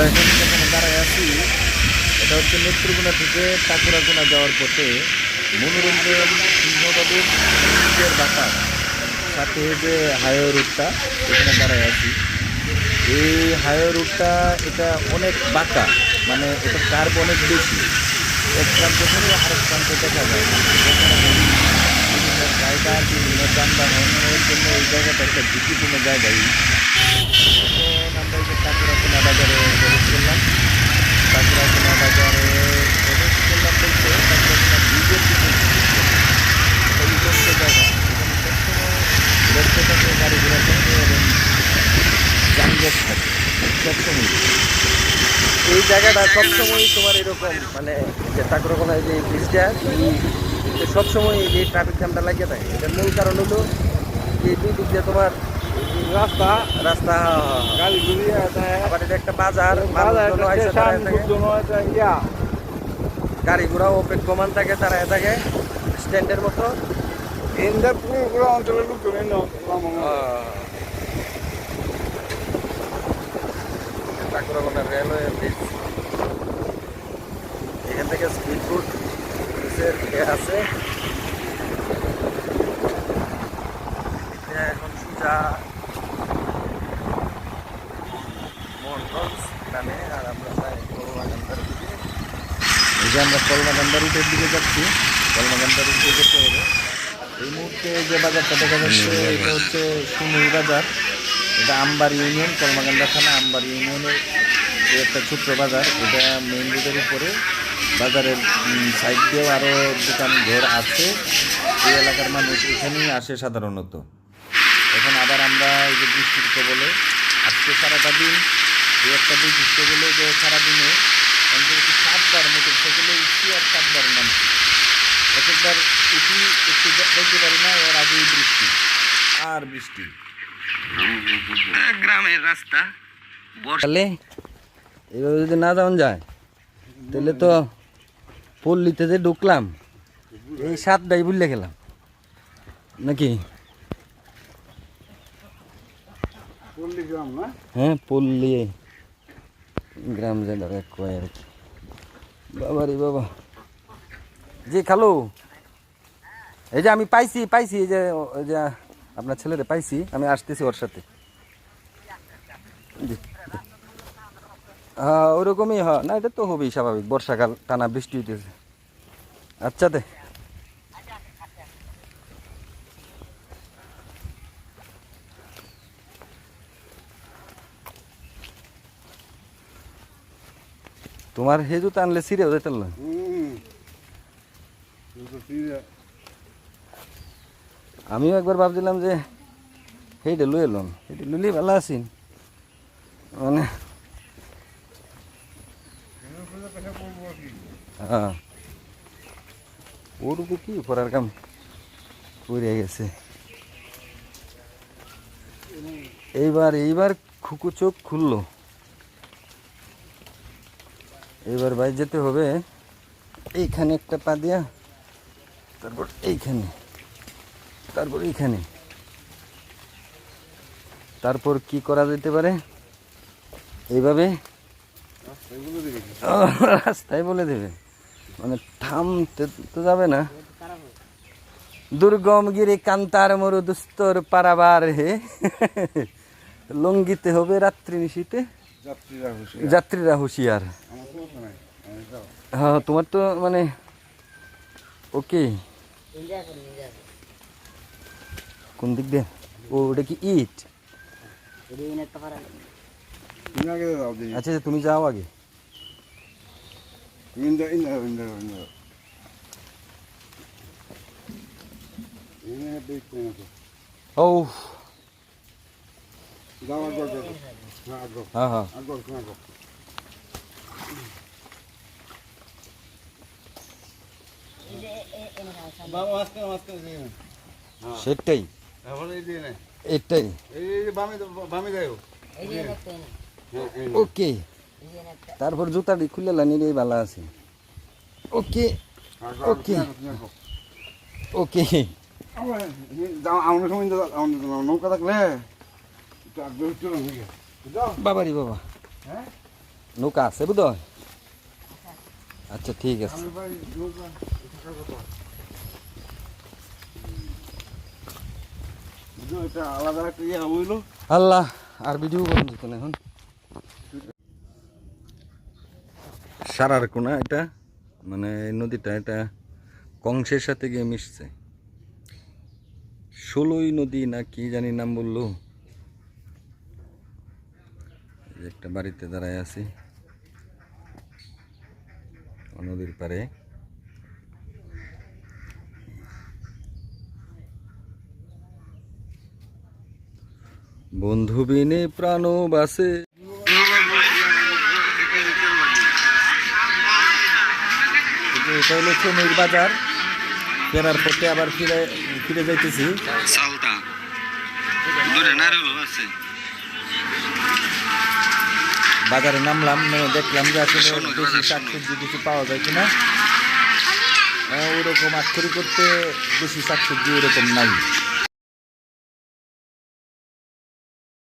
আমরা এখন এটা হচ্ছে নেত্রকোনা থেকে টাকুরাকোনা যাওয়ার পথে মনোরঞ্জন সিংহবাবুর নিজের সাথে যে হাইওয়ে রুটটা, এখানে দাঁড়ায় আছি। এই হাইওয়ে রুটটা এটা অনেক বাঁকা মানে এটা কার্ব অনেক বেশি। এক প্রান্ত থেকে আরেক প্রান্তে দেখা যায়। বিভিন্ন জায়গা, বিভিন্ন যানবাহনের জন্য এই জায়গাটা একটা ঝুঁকিপূর্ণ জায়গায় আমরা যে বাজারে প্রবেশ করলাম। কাকুরাকোনা বাজারে প্রবেশ করলাম বলতে ব্যস্ত থাকে গাড়ি ঘোড়া থাকে এবং থাকে সবসময় এই জায়গাটা সবসময় তোমার এরকম মানে যে কাকুরাকোনায় যে ব্রিজটা সবসময় যে ট্রাফিক জ্যামটা লাগিয়ে থাকে, এটার মূল কারণ হলো যে দুই দিক দিয়ে তোমার রাস্তা। রাস্তা গাড়ি ঘুরিয়ে দেয় আবার এটা একটা বাজার মানুষজন আইসা দাঁড়ায় থাকে। গাড়ি ঘোড়া অপেক্ষমান থাকে দাঁড়ায় থাকে স্ট্যান্ডের মতো। এনদের পুরো অঞ্চলের লোকজন ঠাকুরগোনা রেলওয়ে ব্রিজ এখান থেকে স্পিড ইয়ে আছে। এখন সোজা মোহনগঞ্জ নামে আর আমরা যাই কলমাগান্দার দিকে এই যে আমরা কলমাগান্দা রুটের দিকে যাচ্ছি কলমাগান্দা রুটে যেতে হবে। এই মুহূর্তে যে বাজারটা দেখা যাচ্ছে এটা হচ্ছে সুনুই বাজার। এটা আমবার ইউনিয়ন কলমাকান্দা থানা আমবার ইউনিয়নের একটা ছোট্ট বাজার। এটা মেইন রোডের উপরে। বাজারের সাইড দিয়েও আরও দোকান ঘর আছে। এই এলাকার মানুষ এখানেই আসে সাধারণত। এখন আবার আমরা এই যে বৃষ্টির কবলে আজকে সারাটা দিন এই একটা বৈশিষ্ট্য হলো যে সারাদিনে অন্তত সাতবার মোটর সাইকেলে উঠছি আর সাতবার নামছি এক একবার উঠি একটু যাইতে পারি না এর আগেই বৃষ্টি আর বৃষ্টি। গ্রামের রাস্তা। তাহলে এভাবে যদি না যাওয়া যায় তাহলে তো পল্লীতে যে ঢুকলাম এই সাতটাই বুঝলে গেলাম। নাকি? পল্লী গ্রাম না? হ্যাঁ পল্লী গ্রাম যেন কয় আর কি বাবা রে বাবা। জি, খালো। এই যে আমি পাইছি পাইছি, এই যে ওই যে আপনার ছেলেরে পাইছি, আমি আসতেছি ওর সাথে। হ্যাঁ ওরকমই হয়। না, এটা তো হবেই স্বাভাবিক। বর্ষাকাল, টানা বৃষ্টি হইতেছে। আচ্ছা দে। তোমার হে জুতা আনলে হুম তো ফিরে আমিও একবার ভাবছিলাম যে সেইটা লুয়ে এলাম সেইটা লুলি ভালো আছিন মানে হ্যাঁ। কি করার কাম করে গেছে। এইবার এইবার খুকু চোখ খুললো। এবার বাইরে যেতে হবে। এইখানে একটা পা দিয়া, তারপর এইখানে তারপর এইখানে। তারপর কি করা যেতে পারে? এইভাবে? রাস্তায় বলে দেবে। মানে থামতে তো যাবে না। দুর্গম গিরি কান্তার মরু দুস্তর পারাবার হে। লঙ্গিতে হবে রাত্রি নিশীতে। যাত্রীরা খুশি যাত্রীরা হুঁশিয়ার আমার সমস্যা নাই আমি যাও হ্যাঁ তোমার তো মানে ওকে কোন দিক দিয়ে ও ওটা কি ইট তুমি আগে যাও দেখি আচ্ছা আচ্ছা, তুমি যাও আগে ইন্দা ইন্দা ইন্দা ইন্দা এনে দেখতে না তো ও যাও আগো আগো হ্যাঁ আগো। হ্যাঁ হ্যাঁ। আজকে সেটাই। এই এটাই। বামে বামে যাও ওকে। তারপর জুতাটি খুলে লানি রে ভালো আছে। ওকে। ওকে। ওকে। আমার সময় নৌকা থাকলে একটু আগ্রহ চলো নাকি যাও বাবারি বাবা। নৌকা আছে বুঝো আচ্ছা ঠিক আছে। আল্লাহ, আর ভিডিও করুন এখন। সারার কোনা এটা মানে নদীটা, এটা কংসের সাথে গিয়ে মিশছে। ষোলোই নদী না কি জানি নাম বলল। একটা বাড়িতে দাঁড়ায় আছি। নদীর পারে বন্ধু বিনে প্রাণ বাসে। এটা হলো বাজার। ফেরার পথে আবার ফিরে ফিরে যাইতেছি। আছে। বাজারে নামলাম নেমে দেখলাম যে আসলে বেশি। শাকসবজি কিছু পাওয়া যায় কিনা ওরকম আক্ষরিক করতে বেশি শাকসবজি ওরকম নাই